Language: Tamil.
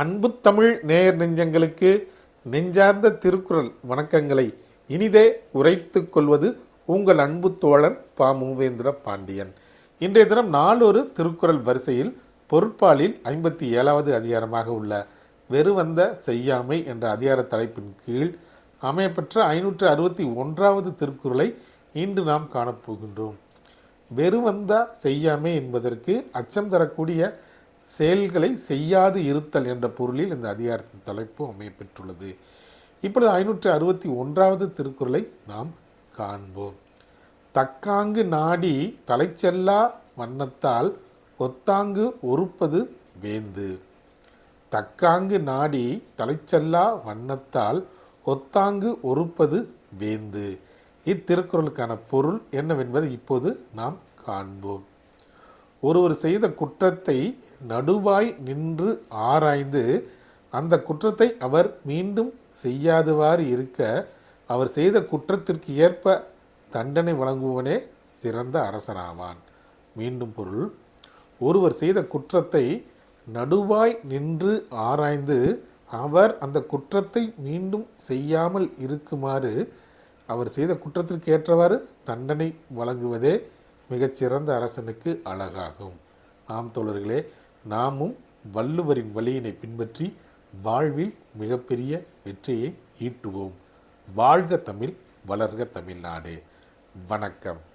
அன்பு தமிழ் நேயர் நெஞ்சங்களுக்கு நெஞ்சார்ந்த திருக்குறள் வணக்கங்களை இனிதே உரைத்துக் கொள்வது உங்கள் அன்பு தோழன் பா. மூவேந்திர பாண்டியன். இன்றைய தினம் நாலொரு திருக்குறள் வரிசையில் பொருட்பாலில் ஐம்பத்தி ஏழாவது அதிகாரமாக உள்ள வெறுவந்த செய்யாமை என்ற அதிகார தலைப்பின் கீழ் அமையப்பெற்ற ஐநூற்று அறுபத்தி ஒன்றாவது திருக்குறளை இன்று நாம் காணப்போகின்றோம். வெறுவந்தா செய்யாமை என்பதற்கு அச்சம் தரக்கூடிய செயல்களை செய்யாது இருத்தல் என்ற பொருளில் இந்த அதிகாரத்தின் தலைப்பு அமையப்பெற்றுள்ளது இப்பொழுது ஐநூற்று அறுபத்தி ஒன்றாவது திருக்குறளை நாம் காண்போம். தக்காங்கு நாடி தலைச்செல்லா வண்ணத்தால் ஒத்தாங்கு ஒறுப்பது வேந்து. தக்காங்கு நாடி தலைச்செல்லா வண்ணத்தால் ஒத்தாங்கு ஒறுப்பது வேந்து. இத்திருக்குறளுக்கான பொருள் என்னவென்பதை இப்போது நாம் காண்போம். ஒருவர் செய்த குற்றத்தை நடுவாய் நின்று ஆராய்ந்து அந்த குற்றத்தை அவர் மீண்டும் செய்யாதவாறு இருக்க அவர் செய்த குற்றத்திற்கு ஏற்ப தண்டனை வழங்குவனே சிறந்த அரசனாவான் மீண்டும் பொருள் ஒருவர் செய்த குற்றத்தை நடுவாய் நின்று ஆராய்ந்து அவர் அந்த குற்றத்தை மீண்டும் செய்யாமல் இருக்குமாறு அவர் செய்த குற்றத்திற்கு ஏற்றவாறு தண்டனை வழங்குவதே மிகச்சிறந்த அரசனுக்கு அழகாகும். ஆம் தோழர்களே நாமும் வள்ளுவரின் வழியினை பின்பற்றி வாழ்வில் மிகப்பெரிய வெற்றியை ஈட்டுவோம். வாழ்க தமிழ் வளர்க தமிழ்நாடு. வணக்கம்.